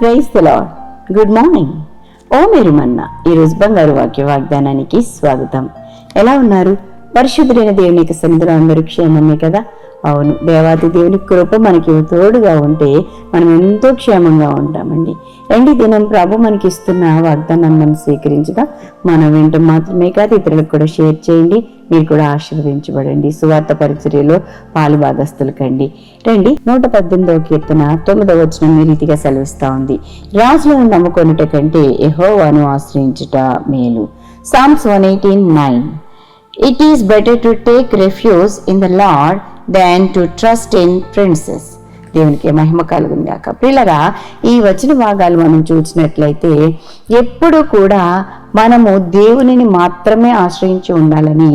praise the lord good morning ఓ మీరు మన్న ఈరోజు బంగారు వాక్య వాగ్దానానికి స్వాగతం. ఎలా ఉన్నారు? పరిశుద్ధులైన దేవుని యొక్క సన్నిధిలో అందరూ క్షేమమే కదా? అవును దేవాది దేవుని కృప మనకి తోడుగా ఉంటే మనం ఎంతో క్షేమంగా ఉంటామండి. రండి దినం ప్రభు మనకి ఇస్తున్న వాగ్దానాన్ని మనం స్వీకరించగా మనం వెంట మాత్రమే కాదు ఇతరులకు కూడా షేర్ చేయండి. మీరు కూడా ఆశీర్వదించబడండి. సువార్త పరిచర్యలో పాలు భాగస్తులు కండి. రండి నూట పద్దెనిమిదవ కీర్తన తొమ్మిదవ వచ్చిన మీ రీతిగా సెలవిస్తా ఉంది. రాజులను నమ్ముకొనుట కంటే ఎహోవాను ఆశ్రయించుట మేలు. Psalms one eighteen nine it is better to take refuge in the lord than to trust in princes దేవునికి మహిమ కలుగుంది కాక పిల్లరా ఈ వచ్చిన భాగాలు మనం చూసినట్లయితే ఎప్పుడు కూడా మనము దేవునిని మాత్రమే ఆశ్రయించి ఉండాలని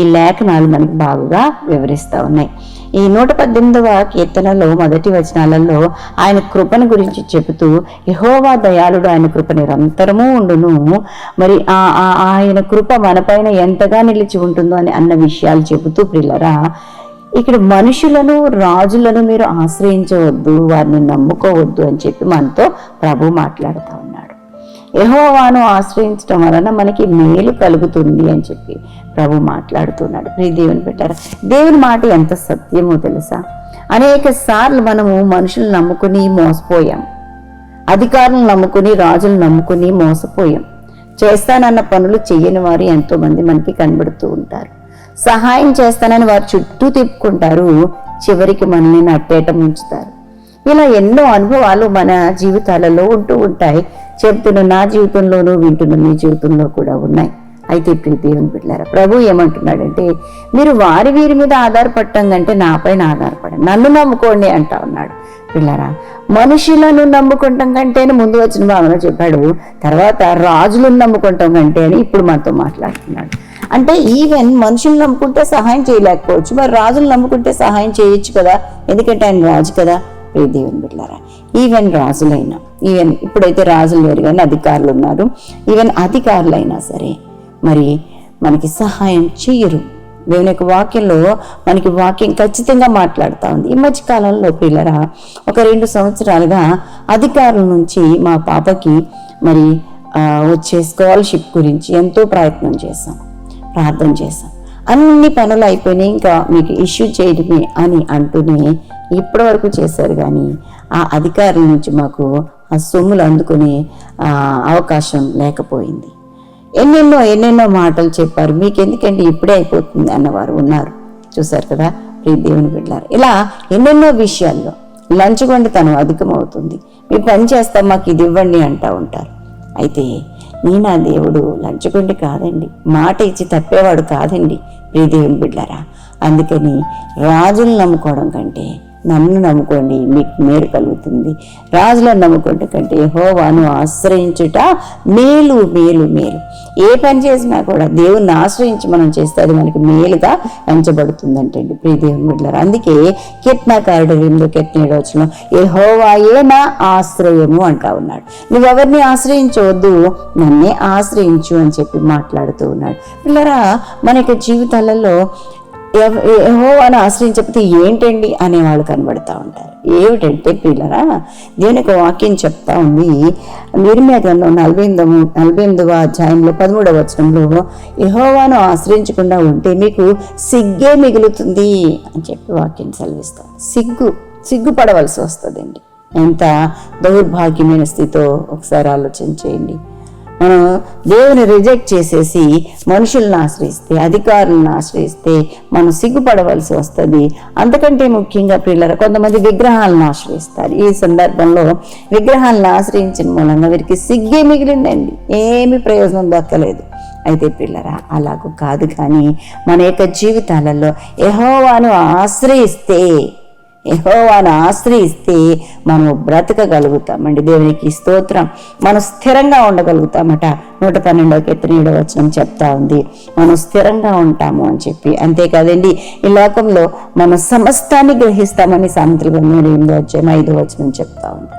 ఈ లేఖనాలు మనకు బాగుగా వివరిస్తూ ఉన్నాయి. ఈ నూట పద్దెనిమిదవ కీర్తనలో మొదటి వచనాలలో ఆయన కృపను గురించి చెబుతూ యహోవా దయాళుడు ఆయన కృప నిరంతరము ఉండును. మరి ఆ ఆ- ఆయన కృప మనపైన ఎంతగా నిలిచి ఉంటుందో అని అన్న విషయాలు చెబుతూ ప్రిల్లరా ఇక్కడ మనుషులను రాజులను మీరు ఆశ్రయించవద్దు వారిని నమ్ముకోవద్దు అని చెప్పి మనతో ప్రభు మాట్లాడుతూ ఉన్నాడు. యహోవాను ఆశ్రయించడం వలన మనకి మేలు కలుగుతుంది అని చెప్పి ప్రభు మాట్లాడుతున్నాడు. ప్రియ దేవుని పెట్టారు దేవుని మాట ఎంత సత్యమో తెలుసా? అనేక సార్లు మనము మనుషులు నమ్ముకుని మోసపోయాం. అధికారులను నమ్ముకుని రాజులు నమ్ముకుని మోసపోయాం. చేస్తానన్న పనులు చేయని వారు ఎంతోమంది మనకి కనబడుతూ ఉంటారు. సహాయం చేస్తానని వారు చుట్టూ తిప్పుకుంటారు. చివరికి మనల్ని నట్టేట ఉంచుతారు ఇలా ఎన్నో అనుభవాలు మన జీవితాలలో ఉంటూ ఉంటాయి. చెప్తున్న నా జీవితంలోనూ వింటున్న మీ జీవితంలో కూడా ఉన్నాయి. అయితే ప్రియ దేవుని బిడ్డారా ప్రభు ఏమంటున్నాడంటే మీరు వారి వీరి మీద ఆధారపడటం కంటే నాపైన ఆధారపడండి. నన్ను నమ్ముకోండి అంటా ఉన్నాడు. పిల్లరా మనుషులను నమ్ముకుంటాం కంటే ముందు వచ్చిన భావన చెప్పాడు. తర్వాత రాజులను నమ్ముకుంటాం కంటే అని ఇప్పుడు మనతో మాట్లాడుతున్నాడు. అంటే ఈవెన్ మనుషులు నమ్ముకుంటే సహాయం చేయలేకపోవచ్చు మరి రాజులు నమ్ముకుంటే సహాయం చేయొచ్చు కదా? ఎందుకంటే ఆయన రాజు కదా? ప్రియ దేవుని బిడ్డారా ఈవెన్ రాజులైనా ఈవెన్ ఇప్పుడైతే రాజులు లేరు కానీ అధికారులు ఉన్నారు ఈవెన్ అధికారులైనా సరే మరి మనకి సహాయం చేయరు. దేవుని యొక్క వాక్యంలో మనకి వాక్యం ఖచ్చితంగా మాట్లాడుతూ ఉంది. ఈ మధ్య కాలంలో పిల్లరా ఒక రెండు సంవత్సరాలుగా అధికారుల నుంచి మా పాపకి మరి వచ్చే స్కాలర్షిప్ గురించి ఎంతో ప్రయత్నం చేశాం. ప్రార్థన చేశాం. అన్ని పనులు అయిపోయినాయి ఇంకా మీకు ఇష్యూ చేయడమే అని అంటూనే ఇప్పటి వరకు చేశారు. కానీ ఆ అధికారుల నుంచి మాకు ఆ సొమ్ములు అందుకునే అవకాశం లేకపోయింది. ఎన్నెన్నో ఎన్నెన్నో మాటలు చెప్పారు. మీకు ఎందుకంటే ఇప్పుడే అయిపోతుంది అన్నవారు ఉన్నారు. చూశారు కదా ప్రియ దేవుని బిడ్డారు ఇలా ఎన్నెన్నో విషయాల్లో లంచగొండితనం అధికమవుతుంది. మీ పని చేస్తాం మాకు ఇది ఇవ్వండి అంటూ ఉంటారు. అయితే నీ నా దేవుడు లంచగొండి కాదండి. మాట ఇచ్చి తప్పేవాడు కాదండి. ప్రీదేవిని బిడ్డారా అందుకని రాజులు నమ్ముకోవడం కంటే నన్ను నమ్ముకోండి మీకు మేలు కలుగుతుంది. రాజులను నమ్ముకుంటే కంటే హోవాను ఆశ్రయించుట మేలు మేలు మేలు. ఏ పని చేసినా కూడా దేవుణ్ణి ఆశ్రయించి మనం చేస్తే అది మనకి మేలుగా ఎంచబడుతుందంటండి. ప్రియ దేవుని బిడ్డలారా అందుకే కీర్తనాకారుడు ఎనిమిదో కీర్తన వచ్చిన ఏ హోవాయే నా ఆశ్రయము అంటా ఉన్నాడు. నువ్వెవరిని ఆశ్రయించవద్దు నన్నే ఆశ్రయించు అని చెప్పి మాట్లాడుతూ ఉన్నాడు. పిల్లరా మన యొక్క జీవితాలలో యెహోవాను ఆశ్రయించకపోతే ఏంటండి అనేవాళ్ళు కనబడతా ఉంటారు. ఏమిటంటే పిల్లరా దేవుని ఒక వాక్యం చెప్తా ఉంది. నిర్మయ గ్రంథం నలభై ఎనిమిదవ నలభై ఎనిమిదవ అధ్యాయంలో పదమూడవ వచనంలో యహోవాను ఆశ్రయించకుండా ఉంటే మీకు సిగ్గే మిగులుతుంది అని చెప్పి వాక్యం సెలవిస్తాం సిగ్గు సిగ్గుపడవలసి వస్తుందండి. ఎంత దౌర్భాగ్యమైన స్థితితో ఒకసారి ఆలోచన చేయండి. మనం దేవుని రిజెక్ట్ చేసేసి మనుషులను ఆశ్రయిస్తే అధికారులను ఆశ్రయిస్తే మనం సిగ్గుపడవలసి వస్తుంది. అంతకంటే ముఖ్యంగా పిల్లలు కొంతమంది విగ్రహాలను ఆశ్రయిస్తారు. ఈ సందర్భంలో విగ్రహాలను ఆశ్రయించిన మూలంగా వీరికి సిగ్గే మిగిలిందండి. ఏమి ప్రయోజనం దక్కలేదు. అయితే పిల్లరా అలాగూ కాదు కానీ మన యొక్క జీవితాలలో యహోవాను ఆశ్రయిస్తే యహోవాను ఆశ్రయిస్తే మనం బ్రతకగలుగుతామండి. దేవునికి స్తోత్రం. మనం స్థిరంగా ఉండగలుగుతామట. నూట పన్నెండవ కీర్తన ఏడవ వచనం చెప్తా ఉంది. మనం స్థిరంగా ఉంటాము అని చెప్పి. అంతేకాదండి ఈ లోకంలో మనం సమస్తాన్ని గ్రహిస్తామని సామెతలు ఎనిమిదో వచ్చాము ఐదో వచనం చెప్తా ఉంది.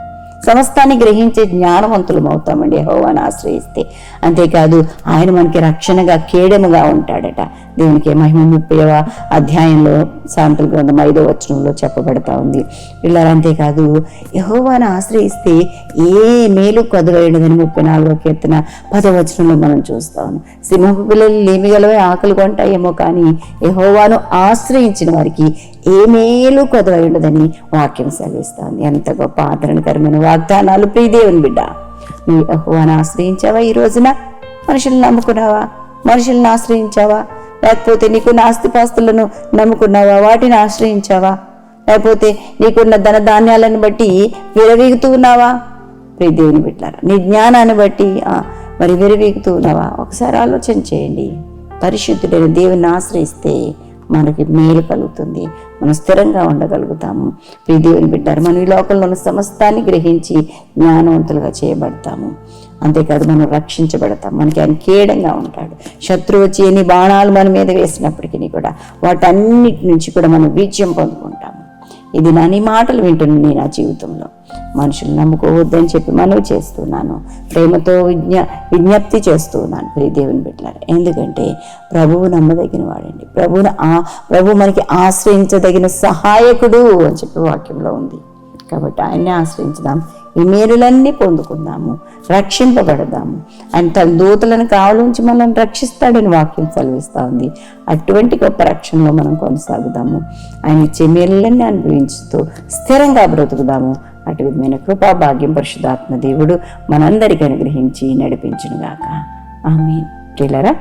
సమస్తాన్ని గ్రహించే జ్ఞానవంతులం అవుతామండి. యహోవాను ఆశ్రయిస్తే. అంతేకాదు ఆయన మనకి రక్షణగా కేడముగా ఉంటాడట. దేవునికి మహిమ ముప్పైవ అధ్యాయంలో సాంతల గ్రంథం ఐదో వచనంలో చెప్పబడతా ఉంది. పిల్లలు అంతేకాదు యహోవాను ఆశ్రయిస్తే ఏ మేలు కొదవేయడదని ముప్పై నాలుగో కీర్తన పదవచనంలో మనం చూస్తాం సింహపు పిల్లలు లేమిగలవే ఆకలి కొంటాయేమో కానీ యహోవాను ఆశ్రయించిన వారికి ఏ మేలు కొదవైండదని వాక్యం సెలవిస్తాను ఎంత గొప్ప ఆదరణకరమైన వాగ్దానాలు ప్రియదేవుని బిడ్డ. నువ్వు యహోవాను ఆశ్రయించావా ఈ రోజున? మనుషులను నమ్ముకున్నావా? మనుషులను ఆశ్రయించావా? లేకపోతే నీకున్న ఆస్తిపాస్తులను నమ్ముకున్నావా? వాటిని ఆశ్రయించావా? లేకపోతే నీకున్న ధన ధాన్యాలను బట్టి విరవీగుతూ ఉన్నావా? ప్రియ దేవుని బిడ్డారా నీ జ్ఞానాన్ని బట్టి మరి విరవీగుతూ ఉన్నావా? ఒకసారి ఆలోచన చేయండి. పరిశుద్ధుడైన దేవుని ఆశ్రయిస్తే మనకి మేలు కలుగుతుంది. మనం స్థిరంగా ఉండగలుగుతాము. ప్రియ దేవుని బిడ్డారు మనం ఈ లోకంలో ఉన్న సమస్తాన్ని గ్రహించి జ్ఞానవంతులుగా చేయబడతాము. అంతేకాదు మనం రక్షించబడతాం. మనకి ఆయన కేడంగా ఉంటాడు. శత్రువు వచ్చి ఎన్ని బాణాలు మన మీద వేసినప్పటికీ కూడా వాటన్నిటి నుంచి కూడా మనం విజయం పొందుకుంటాము. ఇది నా నీ మాటలు వింటున్నాను నేను నా జీవితంలో. మనుషులు నమ్ముకోవద్దని చెప్పి మనవి చేస్తున్నాను. ప్రేమతో విజ్ఞ విజ్ఞప్తి చేస్తున్నాను. ప్రియ దేవుని బిడ్డలారా ఎందుకంటే ప్రభువు నమ్మదగిన వాడండి. ప్రభువును ఆ ప్రభు మనకి ఆశ్రయించదగిన సహాయకుడు అని చెప్పి వాక్యంలో ఉంది. కాబట్టి ఆయన్ని ఆశ్రయించుదాం. ఈ మేలులన్నీ పొందుకుందాము రక్షింపబడదాము. ఆయన తన దూతలను కావలించి మనల్ని రక్షిస్తాడని వాక్యం సెలవిస్తూ ఉంది అటువంటి గొప్ప రక్షణలో మనం కొనసాగుదాము. ఆయన ఇచ్చే మేలులన్నీ అనుభవించుతూ స్థిరంగా బ్రతుకుదాము. అటు విధమైన కృపా భాగ్యం పరిశుధాత్మ దేవుడు మనందరికీ అనుగ్రహించి నడిపించునుగాక. ఆమె ప్రియులరా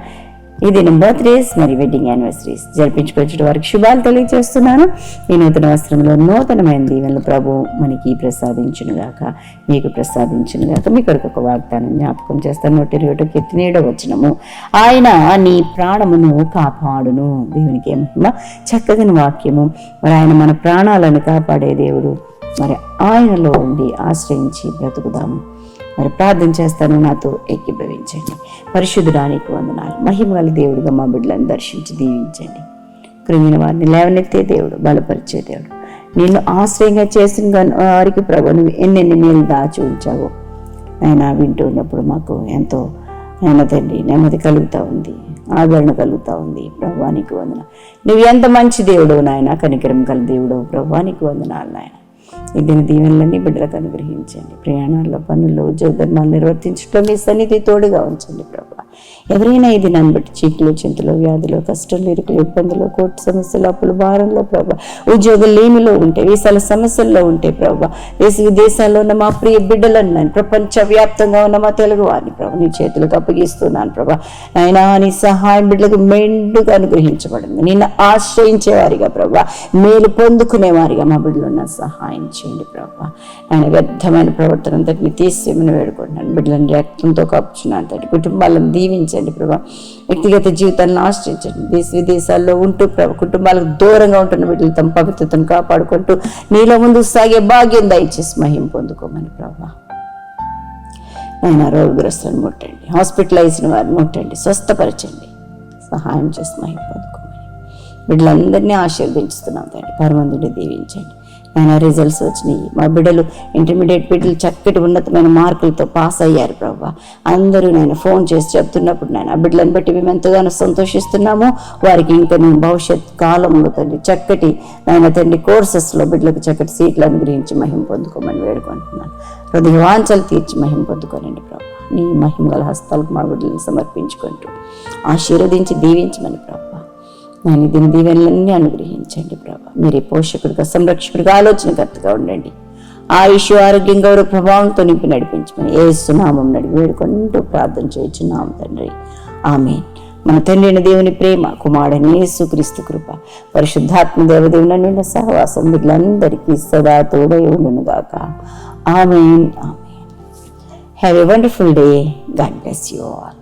ఇది దినం బర్త్డేస్ మరి వెడ్డింగ్ యానివర్సరీస్ జరిపించుకొచ్చిన వారికి శుభాలు తెలియజేస్తున్నాను. ఈ నూతన వస్త్రంలో నూతనమైన దీవెనలు ప్రభు మనకి ప్రసాదించునుగాక. మీకు ప్రసాదించునుగాక. మీ కొరకు ఒక వాగ్దానం జ్ఞాపకం చేస్తాను. నూట ఇరవై ఒకటి వచ్చినము ఆయన నీ ప్రాణమును కాపాడును. దేవునికి మహిమ చక్కని వాక్యము. మరి ఆయన మన ప్రాణాలను కాపాడే దేవుడు. మరి ఆయనలో ఉండి ఆశ్రయించి బ్రతుకుదాము. మరి ప్రార్థన చేస్తాను నాతో ఏకీభవించండి. పరిశుద్ధుడానికి వందనాలు. మహిమల దేవుడిగా మా బిడ్డలను దర్శించి దీవించండి. కృంగిన వారిని లేవనెత్తే దేవుడు బలపరిచే దేవుడు. నిన్ను ఆశ్రయంగా చేసిన వారికి ప్రభు నువ్వు ఎన్నెన్ని మేలు దాచి ఉంచావో ఆయన వింటూ ఉన్నప్పుడు మాకు ఎంతో నెమ్మదండి నెమ్మది కలుగుతూ ఉంది ఆదరణ కలుగుతూ ఉంది. ప్రభువానికి వందన నువ్వు ఎంత మంచి దేవుడు నాయన కనికరం గల దేవుడు ప్రభువానికి వందనాలు నాయన. ఈ దిన దీవెనలన్నీ బిడ్డలకు అనుగ్రహించండి. ప్రయాణాల్లో పనుల్లో ఉద్యోగ ధర్మాలు నిర్వర్తించడం మీ సన్నిధి తోడుగా ఉంచండి ప్రభు. ఎవరైనా ఇది నన్ను బట్టి చీకులు చింతలు వ్యాధులు కష్టాలు ఇరుకులు ఇబ్బందులు కోర్టు సమస్యలు అప్పులు భారంలో ప్రభా. ఉద్యోగం లేమిలో ఉంటే వీసాల సమస్యల్లో ఉంటే ప్రభా. దేశ విదేశాల్లో ఉన్న మా ప్రియ బిడ్డలను నేను ప్రపంచ వ్యాప్తంగా ఉన్న మా తెలుగు వారిని ప్రభు నీ చేతులకు అప్పగిస్తున్నాను ప్రభా. అయినా నీ సహాయం బిడ్డలకు మెండుగా అనుగ్రహించబడింది. నిన్ను ఆశ్రయించేవారిగా ప్రభా. మేలు పొందుకునేవారిగా మా బిడ్డలున్న సహాయం చేయండి ప్రభా. ఆయన వ్యర్థమైన ప్రవర్తన అంతటిని తీసేయమని వేడుకుంటున్నాను. బిడ్డలను రక్తంతో కప్పుచున్నాను తండ్రి కుటుంబాలను దీవించండి ప్రభా. వ్యక్తిగత జీవితాలను ఆశ్రయించండి. దేశ విదేశాల్లో ఉంటూ ప్రభు కుటుంబాలకు దూరంగా ఉంటున్న బిడ్డలు తమ పవిత్రతను కాపాడుకుంటూ నీలో ముందు సాగే భాగ్యం దయచేసి మహిం పొందుకోమని ప్రభా. ఆయన రోగ్రస్తులను ముట్టండి. హాస్పిటలైజ్డ్ వారిని ముట్టండి. స్వస్థపరచండి. సహాయం చేసి మహిం పొందుకోమని బిడ్డలందరినీ ఆశీర్వదించుతున్నాం తండ్రి. పరమందుని దీవించండి. ఆయన రిజల్ట్స్ వచ్చినాయి. మా బిడ్డలు ఇంటర్మీడియట్ బిడ్డలు చక్కటి ఉన్నతమైన మార్కులతో పాస్ అయ్యారు ప్రభా అందరూ నేను ఫోన్ చేసి చెప్తున్నప్పుడు నేను ఆ బిడ్డలను బట్టి మేము ఎంతగానో సంతోషిస్తున్నాము. వారికి ఇంకా నేను భవిష్యత్ కాలంలో తండ్రి చక్కటి నాయన తండ్రి కోర్సెస్లో బిడ్డలకు చక్కటి సీట్లు అనుగ్రహించి మహిమ పొందుకోమని వేడుకుంటున్నాను. హృదయ వాంఛలు తీర్చి మహిమ పొందుకోనండి ప్రభు నీ మహిమ గల హస్తాలకు మా బిడ్డలను సమర్పించుకుంటూ ఆశీర్వదించి దీవించమని ప్రభు నేను దీని దీవెనలన్నీ అనుగ్రహించండి ప్రభా. మీరే పోషకుడిగా సంరక్షకుడిగా ఆలోచనకర్తగా ఉండండి. ఆయుష్ ఆరోగ్యం గౌరవ ప్రభావంతో నింపి నడిపించమని ఏ సునామం నడిపి వేడుకుంటూ ప్రార్థన చేయించున్నాం తండ్రి. ఆమె మన తండ్రిని దేవుని ప్రేమ కుమారుడని యేసుక్రీస్తు కృప పరిశుద్ధాత్మ దేవదేవుని నిన్న సహవాసం వీళ్ళందరికీ సదా తోడై ఉండును గాక amen. Have a wonderful day God bless you all